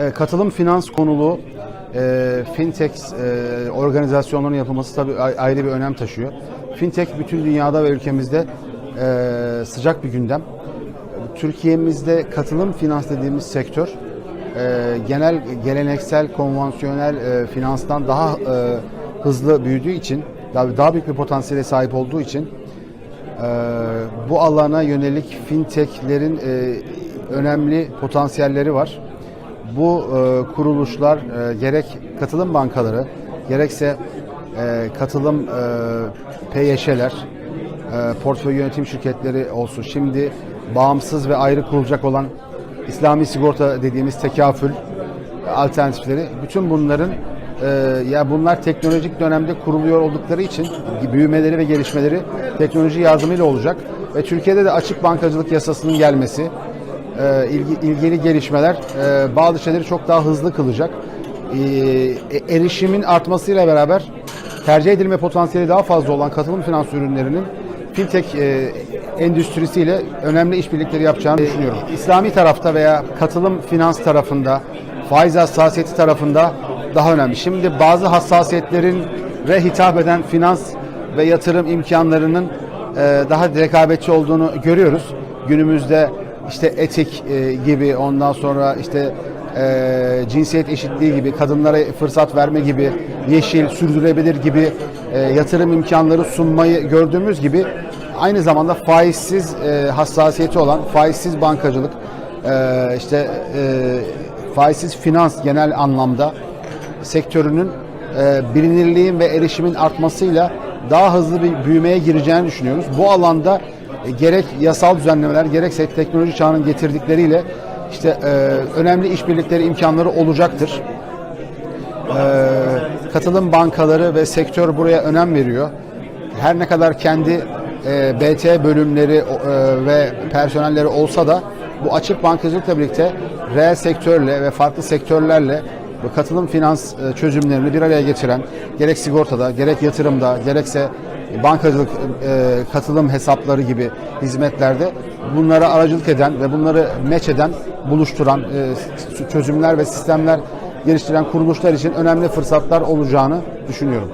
E, katılım finans konulu e, fintech e, organizasyonlarının yapılması tabii ayrı bir önem taşıyor. Fintech bütün dünyada ve ülkemizde e, sıcak bir gündem. Türkiye'mizde katılım finans dediğimiz sektör e, genel geleneksel konvansiyonel e, finanstan daha e, hızlı büyüdüğü için daha, daha büyük bir potansiyele sahip olduğu için e, bu alana yönelik fintechlerin e, önemli potansiyelleri var. Bu e, kuruluşlar e, gerek katılım bankaları gerekse e, katılım e, PYŞ'ler, e, portföy yönetim şirketleri olsun. Şimdi bağımsız ve ayrı kurulacak olan İslami sigorta dediğimiz tekafül alternatifleri bütün bunların e, ya bunlar teknolojik dönemde kuruluyor oldukları için büyümeleri ve gelişmeleri teknoloji yardımıyla olacak ve Türkiye'de de açık bankacılık yasasının gelmesi e, ilgi, ilgili gelişmeler e, bazı şeyleri çok daha hızlı kılacak. E, erişimin artmasıyla beraber tercih edilme potansiyeli daha fazla olan katılım finans ürünlerinin fintech e, endüstrisiyle önemli işbirlikleri yapacağını düşünüyorum. İslami tarafta veya katılım finans tarafında, faiz hassasiyeti tarafında daha önemli. Şimdi bazı hassasiyetlerin re hitap eden finans ve yatırım imkanlarının e, daha rekabetçi olduğunu görüyoruz. Günümüzde işte etik e, gibi ondan sonra işte e, cinsiyet eşitliği gibi kadınlara fırsat verme gibi yeşil sürdürülebilir gibi e, yatırım imkanları sunmayı gördüğümüz gibi aynı zamanda faizsiz e, hassasiyeti olan faizsiz bankacılık e, işte e, faizsiz finans genel anlamda sektörünün e, bilinirliğin ve erişimin artmasıyla daha hızlı bir büyümeye gireceğini düşünüyoruz. Bu alanda e, gerek yasal düzenlemeler gerekse teknoloji çağının getirdikleriyle işte e, önemli işbirlikleri imkanları olacaktır. E, katılım bankaları ve sektör buraya önem veriyor. Her ne kadar kendi e, BT bölümleri e, ve personelleri olsa da bu açık bankacılıkla birlikte reel sektörle ve farklı sektörlerle bu katılım finans e, çözümlerini bir araya getiren gerek sigortada, gerek yatırımda, gerekse bankacılık e, katılım hesapları gibi hizmetlerde bunlara aracılık eden ve bunları meç eden, buluşturan e, çözümler ve sistemler geliştiren kuruluşlar için önemli fırsatlar olacağını düşünüyorum.